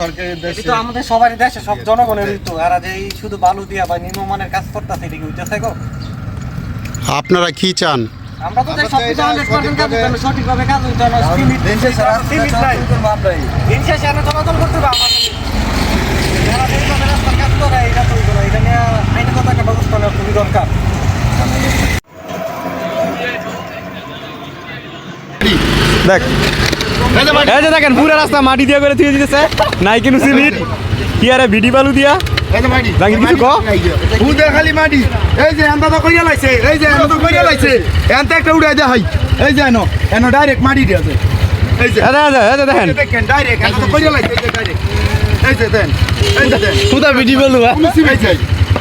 এটি আমাদের সবারই দেশে সব জনগণের তো। আর যে এই শুধু বালু দিয়া বা নিম্নমানের কাজ করতেছে এদিকে হইতেছে গো? আপনারা কি চান? আমরা তো চাই আমরা তো সব এটা কিছু হান্ড্রেড পার্সেন্ট কাজ হইতে সঠিকভাবে কাজ হইতে হবে সীমিত সীমিত নাই দিন শেষে আমরা চলাচল করতে হবে আমাদের। যারা রাস্তার কাজ করে এটা তো এটা নিয়ে আইনগত একটা ব্যবস্থা নেওয়া খুবই দরকার। দেখ এই যে দেখেন পুরো রাস্তা মাটি দিয়ে করে থুয়ে দিতেছে নাই কিন্তু সিমিট ইয়ারে ভিডি বালু দিয়া ক? খালি মাটি এই যে এনটা তো কইরা লাইছে এই যে এনটা তো কইরা লাইছে এনটা একটা উড়াই দে হাই এই যে এনো এনো ডাইরেক্ট মাটি দিয়ে আছে এই যে এই যে, এই যে, এই যে দেখেন দেখেন ডাইরেক্ট এনটা তো কইরা লাইছে এই যে ডাইরেক্ট এই যে দেন এই যে দেন সুদা ভিডি বালু হ্যাঁ? কোনো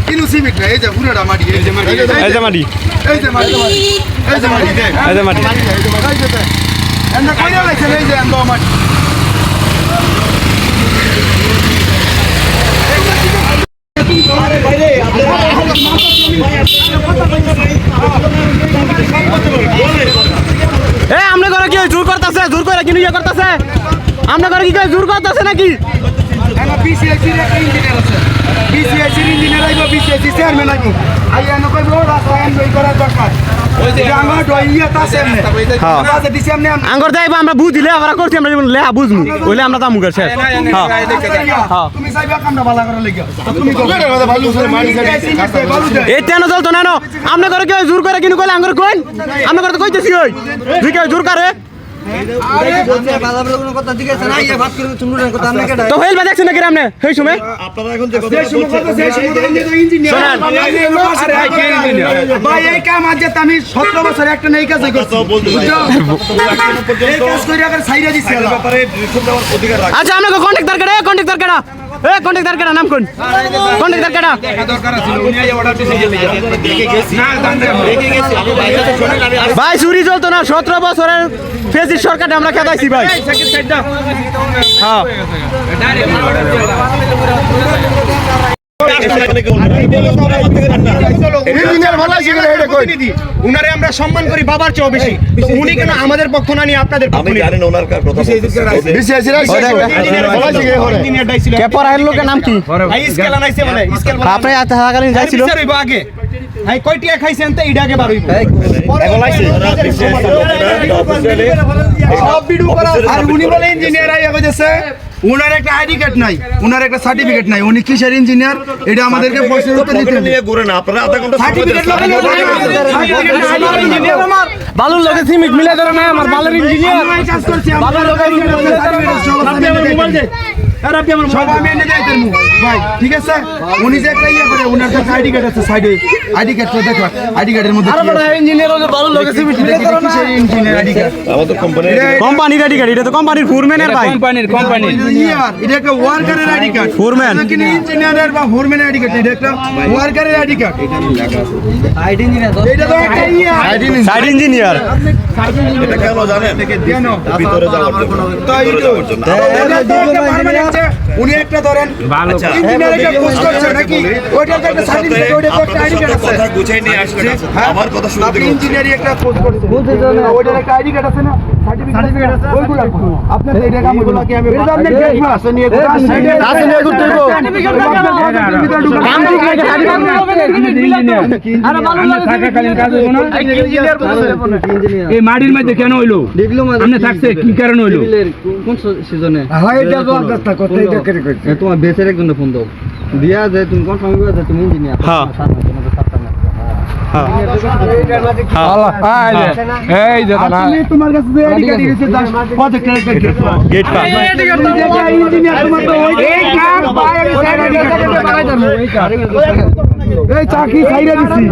কিনু নাই এই যে পুরোটা মাটি এই যে মাটি এই যে মাটি এই যে মাটি এই যে মাটি এই যে মাটি এই যে মাটি এই যে দেন এনটা কইরা লাইছে এই যে এনটা মাটি এ আমনে করে কি জোর করতেছে জোর করে কিনু ইয়ে করতেছে আমনে করে কি কই জোর করতেছে নাকি এনো বিসিএসসি রে ইঞ্জিনিয়ার আছে বিসিএসসি ইঞ্জিনিয়ার আইবো বিসিএসসি চেয়ারম্যান আইবো আই এনো কইবো রাস্তা এন বই করার দরকার। ওই যে আমার ডইয়া তা সেমনে। হ্যাঁ। কাজে দিছি এমনি আমরা আঙ্গর যাইবা আমরা বুঝিলে আমরা করছি আমরা যেমন লেহা বুঝমু। ওইলে আমরা দাম মুগের শেষ। হ্যাঁ। হ্যাঁ। তুমি চাইবা কামটা ভালো করে লাগিয়া তুমি ভালো করে মারি সাইড এই তেন চলতো না আমনে করে কি জোর করে কিনু কইলে আঙ্গর কইন আমনে করে তো কইতেছি ওই। তুই জোর করে। তো হইল বা দেখছেন নাকি আপনি সেই সময় ভাই এই কাম আজ আমি সতেরো বছর একটা নেই কাজ করছি। বুঝছ? এই কাজ করে আবার সাইডে দিছি আল্লাহ। আচ্ছা আপনাকে কন্ট্যাক্ট দরকার এ কন্ট্যাক্ট দরকার। এ কন্ট্যাক্ট দরকার নাম কোন? কন্ট্যাক্ট দরকার ভাই চুরি চলতো না। সতেরো বছরের ফেসির সরকার আমরা খেদাইছি ভাই। হ্যাঁ। ইঞ্জিনিয়ার ভালো আছে কিনা এটা কই? উনারে আমরা সম্মান করি বাবার চেয়েও বেশি। উনি কেন আমাদের পক্ষ না নিয়ে আপনাদের পক্ষ ওনার কথা পেপার লোকের নাম কি? ভাই স্কেল আনাইছে বলে স্কেল আপনি থাকাকালীন যাইছিল? আগে। ভাই কয় খাইছেন তো এইটা আগে বার হইব। সব ভিডিও করা আর উনি বলে ইঞ্জিনিয়ার আইয়া কইতেছে উনার একটা আইডি কার্ড নাই ওনার একটা সার্টিফিকেট নাই উনি কিসের ইঞ্জিনিয়ার এটা আমাদেরকে প্রশ্নের উত্তর দিতে নিয়ে ঘুরে না আপনারা আধা ঘণ্টা সার্টিফিকেট লাগে আমার বালুর লগে সিমিট মিলে ধরে না আমার বালুর ইঞ্জিনিয়ার আমি কাজ সব আমি এনে দেই তোর মুখ ভাই ঠিক আছে? উনি যে একটা ইয়ে করে উনার কাছে আইডি কার্ড আছে সাইডে আইডি কার্ডটা দেখো আইডি কার্ডের মধ্যে কি আছে? ইঞ্জিনিয়ার সিমিট মিলে এটা ইঞ্জিনিয়ার আইডি কার্ড আমাদের কোম্পানির কোম্পানির আইডি কার্ড এটা তো কোম্পানির ফুরম্যানের ভাই। কোম্পানির কোম্পানির ইয়ার এটা একটা ওয়ার্কারের আইডি কার্ড। এটা কিন্তু ইঞ্জিনিয়ারের বা ফোরম্যানের আইডি কার্ড এটা একটা ওয়ার্কারের আইডি কার্ড এটা তো একটা ইয়ার। আইডি সাইড ইঞ্জিনিয়ার এটা কেন জানেন? ভিতরে যাওয়ার জন্য। তো এই তো এটা উনি একটা ধরেন ইঞ্জিনিয়ার একটা কোর্স করছে নাকি? ওইটা একটা সার্টিফিকেট ওইটা একটা আইডি কার্ড আছে। কথা গুছাই নিয়ে আসছে আমার কথা শুনতে আপনি ইঞ্জিনিয়ারিং একটা কোর্স করছেন ওইটার একটা আইডি কার্ড আছে না? সার্টিফিকেট আছে ওইগুলো আপনি। তো কামগুলো কি আমি এটা আপনি গেট পাস নিয়ে ঘুরতে আছে নিয়ে ঘুরতে হইবো। এই মাটির মধ্যে কেন হইল? আপনি থাকছে কি কারণে হইল? কোন সিজনে তোমার বেচের একজন ফোন দাও দিয়া যে তুমি কনফার্ম করে যে তুমি ইঞ্জিনিয়ার হ্যাঁ। এই চাকরি দিছি